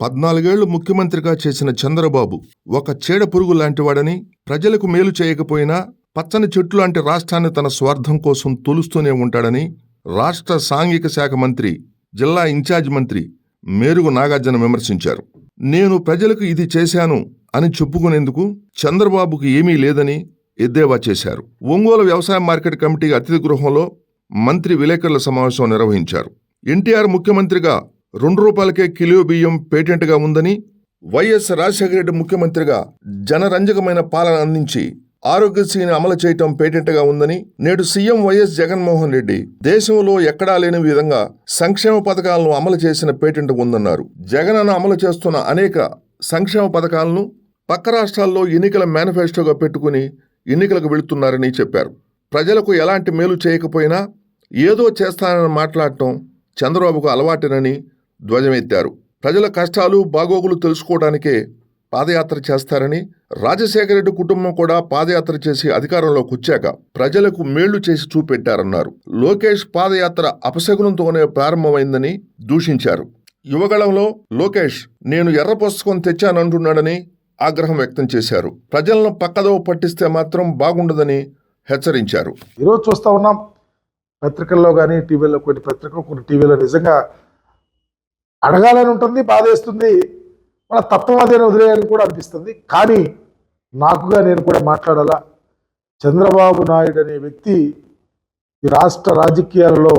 పద్నాలుగేళ్ళు ముఖ్యమంత్రిగా చేసిన చంద్రబాబు ఒక చీడ పురుగు లాంటివాడని ప్రజలకు మేలు చేయకపోయినా పచ్చని చెట్లు లాంటి రాష్ట్రాన్ని తన స్వార్థం కోసం తొలుస్తూనే ఉంటాడని రాష్ట్ర సాంఘిక శాఖ మంత్రి జిల్లా ఇన్ఛార్జ్ మంత్రి మేరుగు నాగార్జున విమర్శించారు. నేను ప్రజలకు ఇది చేశాను అని చెప్పుకునేందుకు చంద్రబాబుకు ఏమీ లేదని ఎద్దేవా చేశారు. ఒంగోలు వ్యవసాయ మార్కెట్ కమిటీ అతిథి గృహంలో మంత్రి విలేకరుల సమావేశం నిర్వహించారు. ఎన్టీఆర్ ముఖ్యమంత్రిగా రెండు రూపాయలకే కిలో బియ్యం పేటెంట్గా ఉందని వైఎస్ రాజశేఖర రెడ్డి ముఖ్యమంత్రిగా జనరంజకమైన పాలన అందించి ఆరోగ్యశ్రీని అమలు చేయటం పేటెంట్గా ఉందని నేడు సీఎం వైఎస్ జగన్మోహన్ రెడ్డి దేశంలో ఎక్కడా లేని విధంగా సంక్షేమ పథకాలను అమలు చేసిన పేటెంట్ ఉందన్నారు. జగనన్న అమలు చేస్తున్న అనేక సంక్షేమ పథకాలను పక్క రాష్ట్రాల్లో ఎన్నికల మేనిఫెస్టోగా పెట్టుకుని ఎన్నికలకు వెళుతున్నారని చెప్పారు. ప్రజలకు ఎలాంటి మేలు చేయకపోయినా ఏదో చేస్తానని మాట్లాడటం చంద్రబాబుకు అలవాటేనని ధ్వజమెత్తారు. ప్రజల కష్టాలు బాగోగులు తెలుసుకోవడానికే పాదయాత్ర చేస్తారని రాజశేఖర రెడ్డి కుటుంబం కూడా పాదయాత్ర చేసి అధికారంలోకి వచ్చాక ప్రజలకు మేళ్ళు చేసి చూపెట్టారన్నారు. లోకేష్ పాదయాత్ర అపశకునంతోనే ప్రారంభమైందని దూషించారు. యువగళంలో లోకేష్ నేను ఎర్ర పుస్తకం తెచ్చానంటున్నాడని ఆగ్రహం వ్యక్తం చేశారు. ప్రజలను పక్కదోవ పట్టిస్తే మాత్రం బాగుండదని హెచ్చరించారు. ఈరోజు చూస్తూ ఉన్నాం. పత్రికల్లో కానీ టీవీలో కొన్ని పత్రికలు కొన్ని టీవీలో నిజంగా అడగాలని ఉంటుంది బాధేస్తుంది. మన తత్వం అదే వదిలేయాలని కూడా అనిపిస్తుంది. కానీ నాకుగా నేను కూడా మాట్లాడాలా? చంద్రబాబు నాయుడు అనే వ్యక్తి ఈ రాష్ట్ర రాజకీయాలలో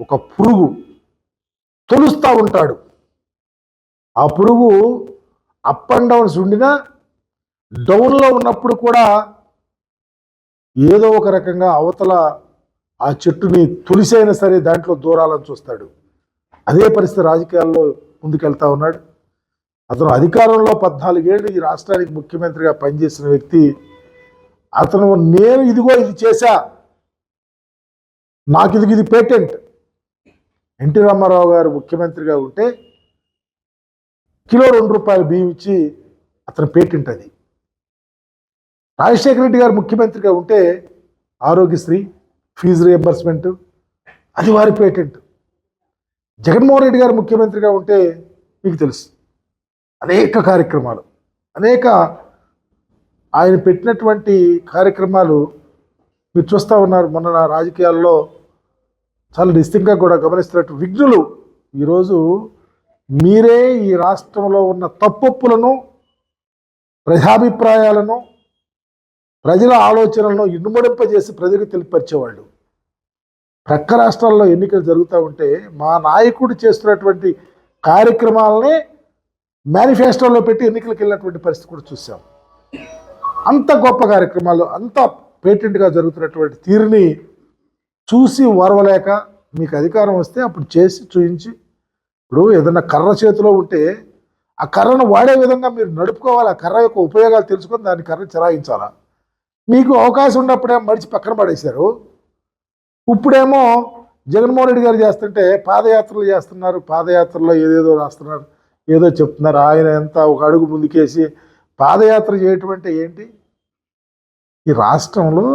ఒక పురుగు తొలుస్తూ ఉంటాడు. ఆ పురుగు అప్ అండ్ డౌన్స్ ఉండినా డౌన్లో ఉన్నప్పుడు కూడా ఏదో ఒక రకంగా అవతల ఆ చెట్టుని తులిసైనా సరే దాంట్లో దూరాలని చూస్తాడు. అదే పరిస్థితి రాజకీయాల్లో ముందుకెళ్తా ఉన్నాడు. అతను అధికారంలో పద్నాలుగేళ్ళు ఈ రాష్ట్రానికి ముఖ్యమంత్రిగా పనిచేసిన వ్యక్తి. అతను నేను ఇదిగో ఇది చేశా. నాకు ఇది ఇది పేటెంట్. ఎన్టీ రామారావు గారు ముఖ్యమంత్రిగా ఉంటే కిలో రెండు రూపాయలు బియ్యం ఇచ్చి అతని పేటెంట్ అది. రాజశేఖర రెడ్డి గారు ముఖ్యమంత్రిగా ఉంటే ఆరోగ్యశ్రీ ఫీజు రియంబర్స్మెంట్ అది వారి పేటెంట్. జగన్మోహన్ రెడ్డి గారు ముఖ్యమంత్రిగా ఉంటే మీకు తెలుసు. అనేక కార్యక్రమాలు అనేక ఆయన పెట్టినటువంటి కార్యక్రమాలు మీరు చూస్తూ ఉన్నారు. మొన్న నా రాజకీయాల్లో చాలా డిస్టింగ్గా కూడా గమనిస్తున్నట్టు విఘ్నులు. ఈరోజు మీరే ఈ రాష్ట్రంలో ఉన్న తప్పొప్పులను ప్రజాభిప్రాయాలను ప్రజల ఆలోచనలను ఇనుమడింపజేసి ప్రజలకు తెలియపరిచేవాళ్ళు. ప్రక్క రాష్ట్రాల్లో ఎన్నికలు జరుగుతూ ఉంటే మా నాయకుడు చేస్తున్నటువంటి కార్యక్రమాలని మేనిఫెస్టోలో పెట్టి ఎన్నికలకు వెళ్ళినటువంటి పరిస్థితి కూడా చూసాం. అంత గొప్ప కార్యక్రమాలు అంత పేటెంట్గా జరుగుతున్నటువంటి తీరుని చూసి ఓర్వలేక మీకు అధికారం వస్తే అప్పుడు చేసి చూయించి ఇప్పుడు ఏదన్నా కర్ర చేతిలో ఉంటే ఆ కర్రను వాడే విధంగా మీరు నడుపుకోవాలి ఆ కర్ర యొక్క ఉపయోగాలు తెలుసుకొని దాని కర్ర చెరాయించాలా మీకు అవకాశం ఉన్నప్పుడే మడిచి పక్కన పడేశారు. ఇప్పుడేమో జగన్మోహన్ రెడ్డి గారు చేస్తుంటే పాదయాత్రలు చేస్తున్నారు పాదయాత్రలో ఏదేదో రాస్తున్నారు ఏదో చెప్తున్నారు. ఆయన ఎంత ఒక అడుగు ముందుకేసి పాదయాత్ర చేయటం అంటే ఏంటి? ఈ రాష్ట్రంలో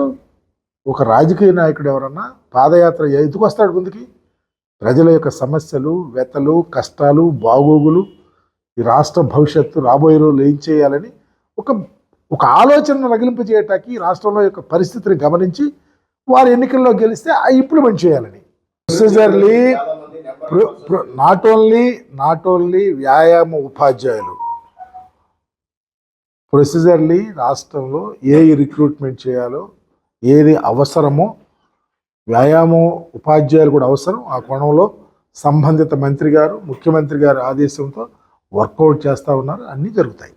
ఒక రాజకీయ నాయకుడు ఎవరన్నా పాదయాత్ర ఎందుకు వస్తాడు ముందుకి? ప్రజల యొక్క సమస్యలు వ్యతలు కష్టాలు బాగోగులు ఈ రాష్ట్ర భవిష్యత్తు రాబోయే రోజులు ఏం చేయాలని ఒక ఒక ఆలోచన రగిలింపు చేయటానికి ఈ రాష్ట్రంలో యొక్క పరిస్థితిని గమనించి వారు ఎన్నికల్లో గెలిస్తే ఆ ఇంప్లిమెంట్ చేయాలని. Procedurally not only not only వ్యాయామ ఉపాధ్యాయులు. ప్రొసీజర్లీ రాష్ట్రంలో ఏ రిక్రూట్మెంట్ చేయాలో ఏది అవసరమో వ్యాయామం ఉపాధ్యాయులు కూడా అవసరం. ఆ కోణంలో సంబంధిత మంత్రి గారు ముఖ్యమంత్రి గారి ఆదేశంతో వర్కౌట్ చేస్తూ ఉన్నారు. అన్నీ జరుగుతాయి.